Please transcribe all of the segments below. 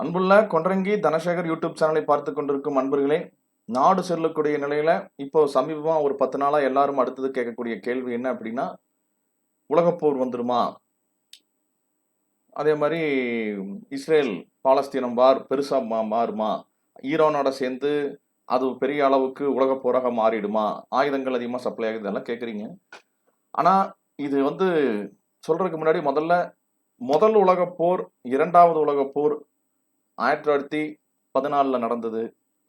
அன்புள்ள கொன்றங்கி தனசேகர் யூடியூப் சேனலை பார்த்து கொண்டிருக்கும் அன்பர்களே நாடு செல்லக்கூடிய நிலையில இப்போ சமீபமா ஒரு பத்து நாளா எல்லாரும் அடுத்தது கேட்கக்கூடிய கேள்வி என்ன அப்படின்னா உலகப்போர் வந்துருமா? அதே மாதிரி இஸ்ரேல் பாலஸ்தீனம் வார் பெருசா மா- மாறுமா? ஈரானோட சேர்ந்து அது பெரிய அளவுக்கு உலகப்போராக மாறிடுமா? ஆயுதங்கள் அதிகமாக சப்ளை ஆகுது இதெல்லாம் கேட்குறீங்க. ஆனால் இது வந்து சொல்றதுக்கு முன்னாடி முதல்ல முதல் உலகப் போர் இரண்டாவது உலகப் போர் ஆயிரத்தி தொள்ளாயிரத்தி பதினாலில் நடந்தது.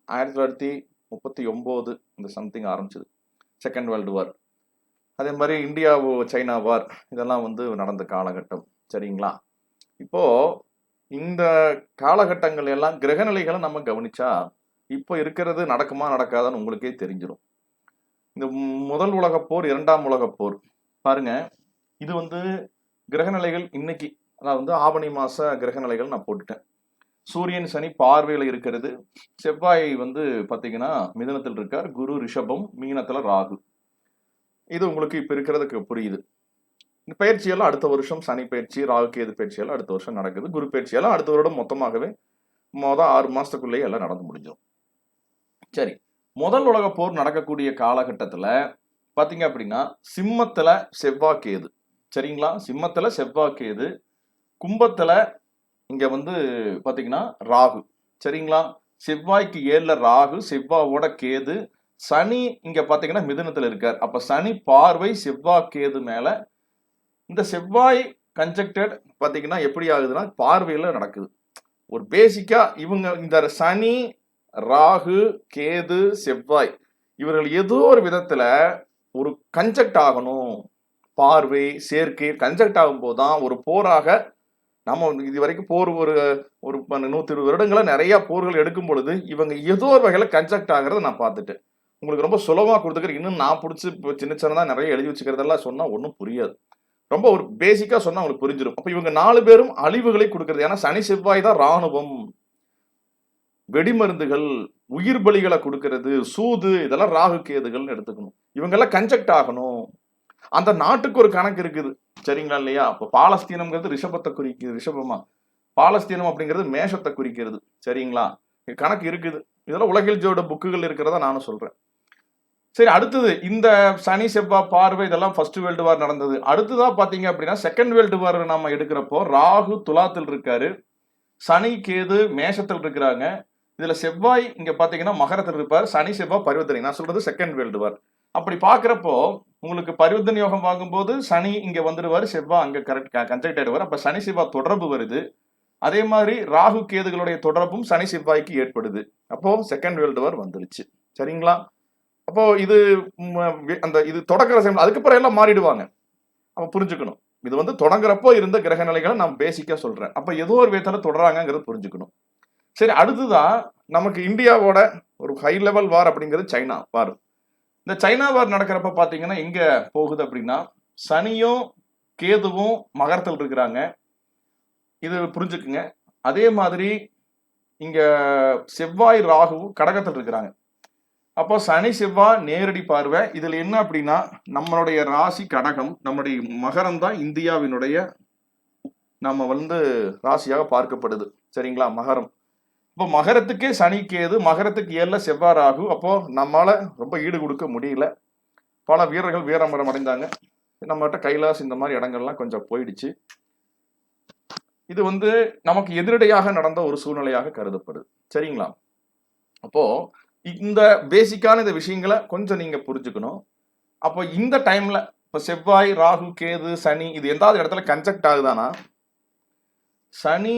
ஆயிரத்தி தொள்ளாயிரத்தி முப்பத்தி ஒம்பது இந்த சம்திங் ஆரம்பிச்சது. செகண்ட் வேர்ல்டு வார் அதே மாதிரி இந்தியா சைனா வார் இதெல்லாம் வந்து நடந்த காலகட்டம். சரிங்களா? இப்போ இந்த காலகட்டங்கள் எல்லாம் கிரகநிலைகளை நம்ம கவனிச்சா இப்போ இருக்கிறது நடக்குமா நடக்காதான்னு உங்களுக்கே தெரிஞ்சிடும் இந்த முதல் உலகப் போர் இரண்டாம் உலகப் போர். பாருங்க இது வந்து கிரகநிலைகள் இன்னைக்கு அதாவது வந்து ஆவணி மாச கிரகநிலைகள் நான் போட்டுட்டேன். சூரியன் சனி பார்வையில் இருக்கிறது. செவ்வாய் வந்து பார்த்தீங்கன்னா மிதுனத்தில் இருக்கார். குரு ரிஷபம் மீனத்தில் ராகு. இது உங்களுக்கு இப்போ இருக்கிறதுக்கு புரியுது. இந்த பயிற்சியெல்லாம் அடுத்த வருஷம் சனி பயிற்சி ராகு கேது பயிற்சியெல்லாம் அடுத்த வருஷம் நடக்குது. குரு பயிற்சியெல்லாம் அடுத்த வருடம் மொத்தமாகவே மொதல் ஆறு மாதத்துக்குள்ளேயே எல்லாம் நடந்து முடிஞ்சிடும் சரி முதல் உலக போர் நடக்கக்கூடிய காலகட்டத்தில் பார்த்தீங்க அப்படின்னா சிம்மத்தில் செவ்வாய் கேது. சரிங்களா? சிம்மத்தில் செவ்வாய் கேது கும்பத்தில் இங்க வந்து பாத்தீங்கன்னா ராகு. சரிங்களா? செவ்வாய்க்கு ஏழுல ராகு செவ்வாவோட கேது. சனி இங்க பாத்தீங்கன்னா மிதுனத்தில் இருக்கார். அப்ப சனி பார்வை செவ்வாய் கேது மேல. இந்த செவ்வாய் கன்ஜெக்டட் பாத்தீங்கன்னா எப்படி ஆகுதுன்னா பார்வையில நடக்குது. ஒரு பேசிக்கா இவங்க இந்த சனி ராகு கேது செவ்வாய் இவர்கள் ஏதோ ஒரு விதத்துல ஒரு கன்ஜெக்ட் ஆகணும். பார்வை சேர்க்கை கன்ஜெக்ட் ஆகும்போது தான் ஒரு போராக நம்ம இது வரைக்கும் போர் ஒரு ஒரு ப- இருபது வருடங்களை நிறையா போர்கள் எடுக்கும் பொழுது இவங்க ஏதோ ஒரு வகையில் கன்ஜெக்ட் ஆகிறத நான் பார்த்துட்டேன். உங்களுக்கு ரொம்ப சுலபமாக கொடுத்துக்கிற இன்னும் நான் பிடிச்சி இப்போ சின்ன சின்னதாக நிறைய எழுதி வச்சுக்கிறதெல்லாம் சொன்னால் ஒன்றும் புரியாது. ரொம்ப ஒரு பேசிக்காக சொன்னால் அவங்களுக்கு புரிஞ்சிடும் அப்போ இவங்க நாலு பேரும் அழிவுகளை கொடுக்கறது. ஏன்னா சனி செவ்வாய் தான் ராணுவம் வெடிமருந்துகள் உயிர் பலிகளை கொடுக்கறது சூது இதெல்லாம் ராகு கேதுகள்னு எடுத்துக்கணும். இவங்கெல்லாம் கன்ஜெக்ட் ஆகணும். அந்த நாட்டுக்கு ஒரு கணக்கு இருக்குது. சரிங்களா இல்லையா? அப்போ பாலஸ்தீனம்ங்கிறது ரிஷபத்தை குறிக்குது ரிஷபமா? பாலஸ்தீனம் அப்படிங்கிறது மேஷத்தை குறிக்கிறது. சரிங்களா? கணக்கு இருக்குது. இதெல்லாம் உலகில் ஜோட புக்குகள் இருக்கிறதா நானும் சொல்றேன். சரி அடுத்தது இந்த சனி செவ்வாய் பார்வை இதெல்லாம் ஃபர்ஸ்ட் வேர்ல்டு வார் நடந்தது. அடுத்ததா பாத்தீங்க அப்படின்னா செகண்ட் வேர்ல்டு வார் நம்ம எடுக்கிறப்போ ராகு துலாத்தில் இருக்காரு. சனி கேது மேஷத்தில் இருக்கிறாங்க. இதுல செவ்வாய் இங்க பாத்தீங்கன்னா மகரத்தில் இருப்பார். சனி செவ்வாய் பருவத்தினை நான் சொல்றது செகண்ட் வேர்ல்டு வார் அப்படி பாக்குறப்போ உங்களுக்கு பரிவர்த்தனை யோகம் வாங்கும்போது சனி இங்க வந்துடுவார் செவ்வாய் அங்க கரெக்ட் கன்ஜெக்ட் ஆயிடுவார். அப்ப சனி செவ்வாய் தொடர்பு வருது. அதே மாதிரி ராகு கேதுகளுடைய தொடர்பும் சனி செவ்வாய்க்கு ஏற்படுது. அப்போ செகண்ட் வேர்ல்டு வார் வந்துருச்சு. சரிங்களா? அப்போ இது அந்த இது தொடக்கிற சமயம் அதுக்கப்புறம் எல்லாம் மாறிடுவாங்க. அப்போ புரிஞ்சுக்கணும். இது வந்து தொடங்குறப்போ இருந்த கிரக நிலைகளை நான் பேசிக்கா சொல்றேன். அப்ப ஏதோ ஒரு விதத்துல தொடராங்கிறத புரிஞ்சுக்கணும். சரி அடுத்ததான் நமக்கு இந்தியாவோட ஒரு ஹை லெவல் வார் அப்படிங்கிறது சைனா வார் இந்த சைனா வார் நடக்கிறப்ப பார்த்தீங்கன்னா எங்க போகுது அப்படின்னா சனியும் கேதுவும் மகரத்தில் இருக்கிறாங்க. இது புரிஞ்சுக்குங்க. அதே மாதிரி இங்க செவ்வாய் ராகுவும் கடகத்தில் இருக்கிறாங்க. அப்போ சனி செவ்வாய் நேரடி பார்வை. இதில் என்ன அப்படின்னா நம்மளுடைய ராசி கடகம் நம்முடைய மகரம் தான் இந்தியாவினுடைய நம்ம வந்து ராசியாக பார்க்கப்படுது. சரிங்களா? மகரம். இப்போ மகரத்துக்கே சனி கேது மகரத்துக்கு ஏழுல செவ்வாய் ராகு அப்போ நம்மளால ரொம்ப ஈடு கொடுக்க முடியல. பல வீரர்கள் வீரமரம் அடைந்தாங்க. நம்மகிட்ட கைலாஸ் இந்த மாதிரி இடங்கள்லாம் கொஞ்சம் போயிடுச்சு. இது வந்து நமக்கு எதிரடையாக நடந்த ஒரு சூழ்நிலையாக கருதப்படுது. சரிங்களா? அப்போ இந்த பேசிக்கான இந்த விஷயங்களை கொஞ்சம் நீங்க புரிஞ்சுக்கணும். அப்போ இந்த டைம்ல இப்போ செவ்வாய் ராகு கேது சனி இது எந்தாவது இடத்துல கன்ஜெக்ட் ஆகுதானா? சனி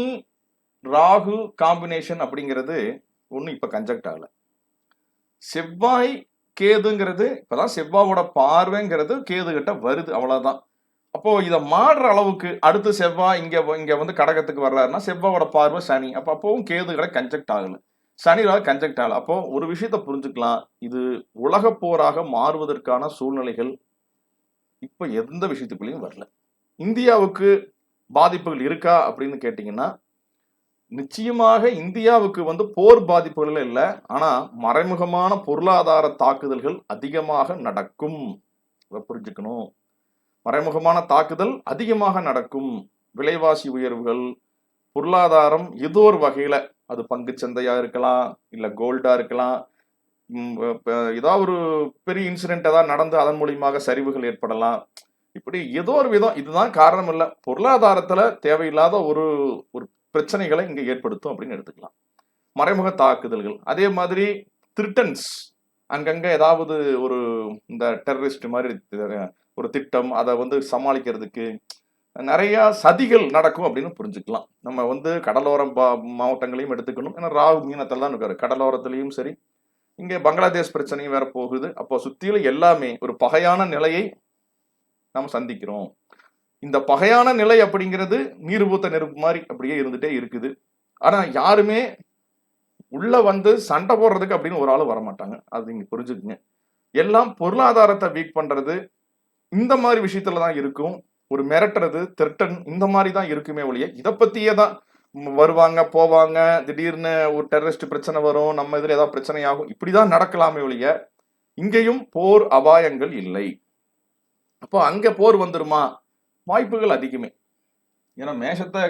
ராகு காம்பினேஷன் அப்படிங்கிறது ஒன்றும் இப்போ கன்ஜெக்ட் ஆகலை. செவ்வாய் கேதுங்கிறது இப்போதான் செவ்வாவோட பார்வைங்கிறது கேது கிட்ட வருது அவ்வளோதான் அப்போ இதை மாடுற அளவுக்கு அடுத்து செவ்வாய் இங்கே இங்கே வந்து கடகத்துக்கு வர்றாருன்னா செவ்வாவோட பார்வை சனி. அப்போ அப்பவும் கேதுகளை கன்ஜெக்ட் ஆகல. சனி கன்ஜெக்ட் ஆகலை. அப்போ ஒரு விஷயத்த புரிஞ்சுக்கலாம். இது உலக போராக மாறுவதற்கான சூழ்நிலைகள் இப்போ எந்த விஷயத்துக்குள்ளேயும் வரல. இந்தியாவுக்கு பாதிப்புகள் இருக்கா அப்படின்னு கேட்டிங்கன்னா நிச்சயமாக இந்தியாவுக்கு வந்து போர் பாதிப்புகள் இல்லை. ஆனா மறைமுகமான பொருளாதார தாக்குதல்கள் அதிகமாக நடக்கும். இதை புரிஞ்சுக்கணும். மறைமுகமான தாக்குதல் அதிகமாக நடக்கும். விலைவாசி உயர்வுகள் பொருளாதாரம் ஏதோ ஒரு வகையில அது பங்கு சந்தையா இருக்கலாம் இல்ல கோல்டா இருக்கலாம். ஏதாவது ஒரு பெரிய இன்சிடென்ட் ஏதாவது நடந்து அதன் மூலியமாக சரிவுகள் ஏற்படலாம். இப்படி ஏதோ ஒரு விதம் இதுதான் காரணம் இல்ல. பொருளாதாரத்துல தேவையில்லாத ஒரு ஒரு பிரச்சனைகளை இங்கே ஏற்படுத்தும் அப்படின்னு எடுத்துக்கலாம். மறைமுக தாக்குதல்கள். அதே மாதிரி திருட்டன்ஸ். அங்கங்கே ஏதாவது ஒரு இந்த டெரரிஸ்ட் மாதிரி ஒரு திட்டம் அதை வந்து சமாளிக்கிறதுக்கு நிறையா சதிகள் நடக்கும் அப்படின்னு புரிஞ்சுக்கலாம். நம்ம வந்து கடலோரம் பா- மாவட்டங்களையும் எடுத்துக்கணும். ஏன்னா ராகு மீனத்தில் தான் இருக்காரு. கடலோரத்துலேயும் சரி. இங்கே பங்களாதேஷ் பிரச்சனையும் வேற போகுது. அப்போ சுற்றியில் எல்லாமே ஒரு பகையான நிலையை நம்ம சந்திக்கிறோம். இந்த பகையான நிலை அப்படிங்கிறது நீர்பூத்த நெருப்பு மாதிரி அப்படியே இருந்துட்டே இருக்குது. ஆனால் யாருமே உள்ள வந்து சண்டை போடுறதுக்கு அப்படின்னு ஒரு ஆள் வரமாட்டாங்க. அது நீங்க புரிஞ்சுக்குங்க. எல்லாம் பொருளாதாரத்தை வீக் பண்றது இந்த மாதிரி விஷயத்துல தான் இருக்கும். ஒரு மிரட்டுறது திருட்டன் இந்த மாதிரி தான் இருக்குமே ஒழிய இதை பத்தியே தான் வருவாங்க போவாங்க திடீர்னு ஒரு டெரரிஸ்ட் பிரச்சனை வரும் நம்ம இதில் ஏதாவது பிரச்சனை ஆகும் இப்படிதான் நடக்கலாமே ஒழிய இங்கேயும் போர் அபாயங்கள் இல்லை. அப்போ அங்க போர் வந்துருமா? வாய்ப்புகள் அதிகமே. ஏன்னா மேஷத்தை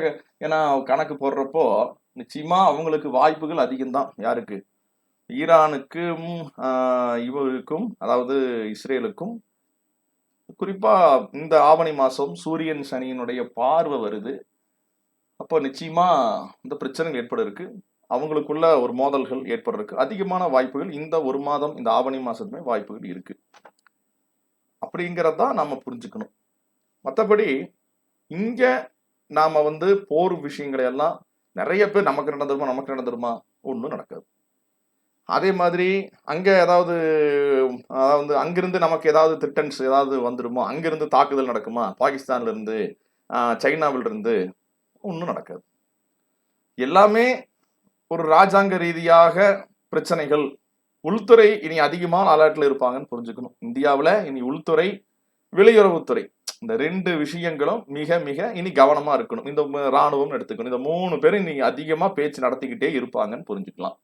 ஏன்னா கணக்கு போடுறப்போ நிச்சயமா அவங்களுக்கு வாய்ப்புகள் அதிகம்தான் யாருக்கு? ஈரானுக்கும் இவருக்கும் அதாவது இஸ்ரேலுக்கும். குறிப்பா இந்த ஆவணி மாசம் சூரியன் சனியினுடைய பார்வை வருது. அப்போ நிச்சயமா இந்த பிரச்சனைகள் ஏற்பட இருக்கு அவங்களுக்குள்ள ஒரு மோதல்கள் ஏற்படுறதுக்கு அதிகமான வாய்ப்புகள் இந்த ஒரு மாதம் இந்த ஆவணி மாசத்துமே வாய்ப்புகள் இருக்கு. அப்படிங்கிறதான் நம்ம புரிஞ்சுக்கணும். மற்றபடி இங்கே நாம் வந்து போர் விஷயங்களை எல்லாம் நிறைய பேர் நமக்கு நடந்துருமா நமக்கு நடந்துருமா ஒன்றும் நடக்காது. அதே மாதிரி அங்கே ஏதாவது அதாவது அங்கிருந்து நமக்கு ஏதாவது திட்டன்ஸ் ஏதாவது வந்துருமோ அங்கிருந்து தாக்குதல் நடக்குமா? பாகிஸ்தான்லேருந்து சைனாவிலிருந்து ஒன்றும் நடக்காது. எல்லாமே ஒரு ராஜாங்க ரீதியாக பிரச்சனைகள். உள்துறை இனி அதிகமான அலர்ட்ல இருப்பாங்கன்னு புரிஞ்சுக்கணும். இந்தியாவில் இனி உள்துறை வெளியுறவுத்துறை இந்த ரெண்டு விஷயங்களும் மிக மிக இனி கவனமா இருக்கணும். இந்த இராணுவம் எடுத்துக்கணும். இந்த மூணு பேரும் இனி அதிகமா பேச்சு நடத்திக்கிட்டே இருப்பாங்கன்னு புரிஞ்சுக்கலாம்.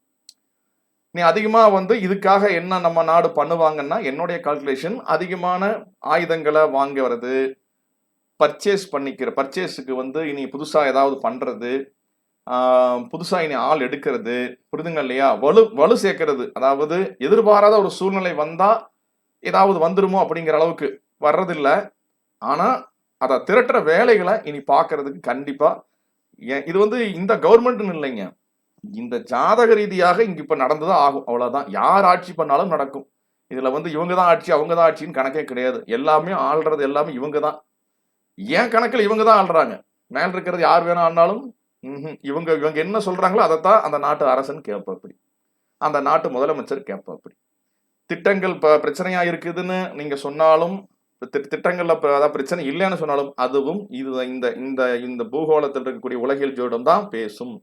நீ அதிகமா வந்து இதுக்காக என்ன நம்ம நாடு பண்ணுவாங்கன்னா என்னுடைய கால்குலேஷன் அதிகமான ஆயுதங்களை வாங்க வர்றது பர்ச்சேஸ் பண்ணிக்கிற பர்ச்சேஸுக்கு வந்து இனி புதுசா ஏதாவது பண்றது புதுசாக புதுசா இனி ஆள் எடுக்கிறது புரிதுங்க இல்லையா? வலு வலு சேர்க்கறது. அதாவது எதிர்பாராத ஒரு சூழ்நிலை வந்தா ஏதாவது வந்துருமோ அப்படிங்கிற அளவுக்கு வர்றதில்ல. ஆனால் அதை திரட்டுற வேலைகளை இனி பார்க்கறதுக்கு கண்டிப்பாக ஏன் இது வந்து இந்த கவர்மெண்ட்னு இல்லைங்க. இந்த ஜாதக ரீதியாக இங்கே இப்போ நடந்துதான் ஆகும். அவ்வளோதான் யார் ஆட்சி பண்ணாலும் நடக்கும். இதில் வந்து இவங்க தான் ஆட்சி அவங்க தான் ஆட்சின்னு கணக்கே கிடையாது. எல்லாமே ஆள்றது எல்லாமே இவங்க தான் ஏன் கணக்கில் இவங்க தான் ஆள்றாங்க? மேல் இருக்கிறது யார் வேணா ஆனாலும் ம்ஹும். இவங்க இவங்க என்ன சொல்கிறாங்களோ அதைத்தான் அந்த நாட்டு அரசன் கேட்பாப்படி அந்த நாட்டு முதலமைச்சர் கேட்பாப்படி திட்டங்கள் இப்போ பிரச்சனையாக இருக்குதுன்னு நீங்கள் சொன்னாலும் திட்டங்கள்ல அதாவது பிரச்சனை இல்லைன்னு சொன்னாலும் அதுவும் இது இந்த இந்த இந்த பூகோளத்தில் இருக்கக்கூடிய உலகியல் ஜோடம் தான் பேசும்.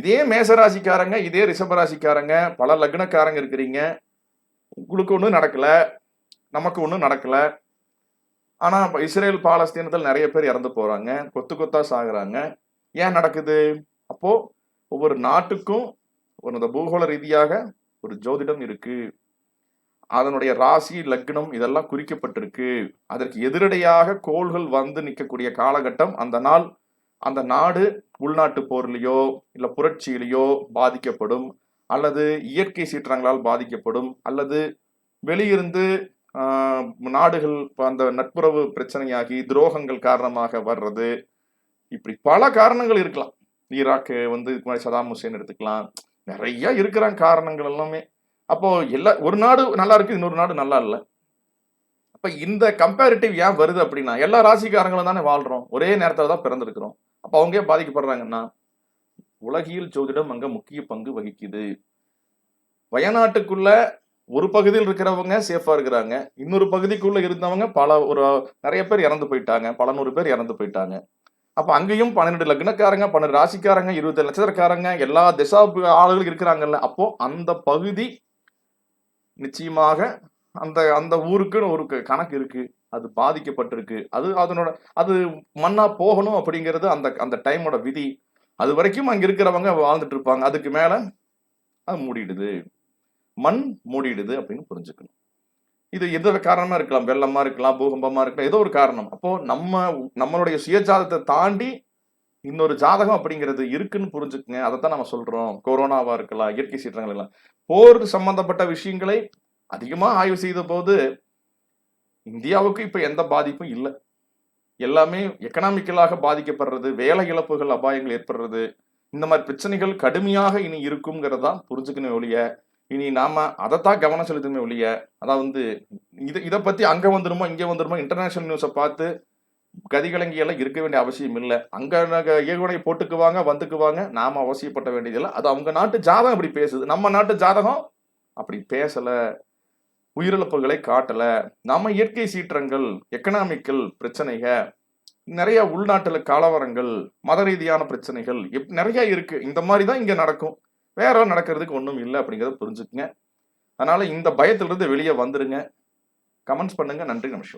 இதே மேசராசிக்காரங்க இதே ரிஷபராசிக்காரங்க பல லக்னக்காரங்க இருக்கிறீங்க. உங்களுக்கு ஒன்றும் நடக்கலை. நமக்கு ஒன்றும் நடக்கலை. ஆனால் இஸ்ரேல் பாலஸ்தீனத்தில் நிறைய பேர் இறந்து போகிறாங்க கொத்து கொத்தா சாகுறாங்க. ஏன் நடக்குது? அப்போது ஒவ்வொரு நாட்டுக்கும் ஒரு இந்த பூகோள ரீதியாக ஒரு ஜோதிடம் இருக்குது அதனுடைய ராசி லக்னம் இதெல்லாம் குறிக்கப்பட்டிருக்கு. அதற்கு எதிரடையாக கோள்கள் வந்து நிற்கக்கூடிய காலகட்டம் அந்த நாள் அந்த நாடு உள்நாட்டு போர்லேயோ இல்லை புரட்சியிலையோ பாதிக்கப்படும் அல்லது இயற்கை சீற்றங்களால் பாதிக்கப்படும் அல்லது வெளியிருந்து நாடுகள் அந்த நட்புறவு பிரச்சனையாகி துரோகங்கள் காரணமாக வர்றது. இப்படி பல காரணங்கள் இருக்கலாம். ஈராக்கு வந்து இதுக்கு மாதிரி சதாம் ஹுசேன் எடுத்துக்கலாம். நிறைய இருக்கிறாங்க காரணங்கள் எல்லாமே. அப்போ எல்லா ஒரு நாடு நல்லா இருக்கு இன்னொரு நாடு நல்லா இல்லை. அப்ப இந்த கம்பேரிட்டிவ் ஏன் வருது அப்படின்னா எல்லா ராசிக்காரங்களும் தானே வாழ்றோம். ஒரே நேரத்துல தான் பிறந்திருக்கிறோம். அப்ப அவங்க ஏன் பாதிக்கப்படுறாங்கன்னா உலகியல் ஜோதிடம் அங்க முக்கிய பங்கு வகிக்குது. வயநாட்டுக்குள்ள ஒரு பகுதியில் இருக்கிறவங்க சேஃபா இருக்கிறாங்க. இன்னொரு பகுதிக்குள்ள இருந்தவங்க பல ஒரு நிறைய பேர் இறந்து போயிட்டாங்க. பல நூறு பேர் இறந்து போயிட்டாங்க. அப்ப அங்கேயும் பன்னெண்டு லக்னக்காரங்க பன்னெண்டு ராசிக்காரங்க இருபத்தி லட்சத்திரக்காரங்க எல்லா திசா ஆளுகளும் இருக்கிறாங்கல்ல. அப்போ அந்த பகுதி நிச்சயமாக அந்த அந்த ஊருக்குன்னு ஒரு க- கணக்கு இருக்கு. அது பாதிக்கப்பட்டிருக்கு. அது அதனோட அது மண்ணா போகணும் அப்படிங்கிறது அந்த அந்த டைமோட விதி. அது வரைக்கும் அங்க இருக்கிறவங்க வாழ்ந்துட்டு இருப்பாங்க அதுக்கு மேல அது மூடிடுது. மண் மூடிடுது அப்படின்னு புரிஞ்சுக்கணும். இது எந்த காரணமா இருக்கலாம்? வெள்ளமா இருக்கலாம்? பூகம்பமா இருக்கலாம்? ஏதோ ஒரு காரணம். அப்போ நம்ம நம்மளுடைய சுயஜாதத்தை தாண்டி இன்னொரு ஜாதகம் அப்படிங்கிறது இருக்குன்னு புரிஞ்சுக்குங்க. அதைத்தான் நம்ம சொல்றோம். கொரோனாவா இருக்கலாம் இயற்கை சீற்றங்கள் எல்லாம். போர் சம்பந்தப்பட்ட விஷயங்களை அதிகமா ஆய்வு செய்த போது இந்தியாவுக்கு இப்ப எந்த பாதிப்பும் இல்லை. எல்லாமே எக்கனாமிக்கலாக பாதிக்கப்படுறது வேலை இழப்புகள் அபாயங்கள் ஏற்படுறது. இந்த மாதிரி பிரச்சனைகள் கடுமையாக இனி இருக்குங்கிறது தான் புரிஞ்சுக்கணும் ஒழிய இனி நாம அதைத்தான் கவனம் செலுத்தணுமே ஒழிய அதாவது வந்து இதை இதை பத்தி அங்க வந்துருமோ இங்கே வந்துருமோ இன்டர்நேஷனல் நியூஸை பார்த்து கதிகலங்கி எல்லாம் இருக்க வேண்டிய அவசியம் இல்லை. அங்க நாங்க ஏகுனை போட்டுக்குவாங்க வந்துக்குவாங்க. நாம அவசியப்பட்ட வேண்டியதில்லை அது அவங்க நாட்டு ஜாதகம் அப்படி பேசுது. நம்ம நாட்டு ஜாதகம் அப்படி பேசலை. உயிரிழப்புகளை காட்டலை. நம்ம இயற்கை சீற்றங்கள் எக்கனாமிக்கல் பிரச்சனைக நிறைய உள்நாட்டில் கலவரங்கள் மத ரீதியான பிரச்சனைகள் எப்- நிறைய இருக்கு. இந்த மாதிரி தான் இங்கே நடக்கும். வேற நடக்கிறதுக்கு ஒன்றும் இல்லை அப்படிங்கிறத புரிஞ்சுக்குங்க. அதனால இந்த பயத்திலிருந்து வெளியே வந்துருங்க. கமெண்ட்ஸ் பண்ணுங்க. நன்றி நமஸ்கார்.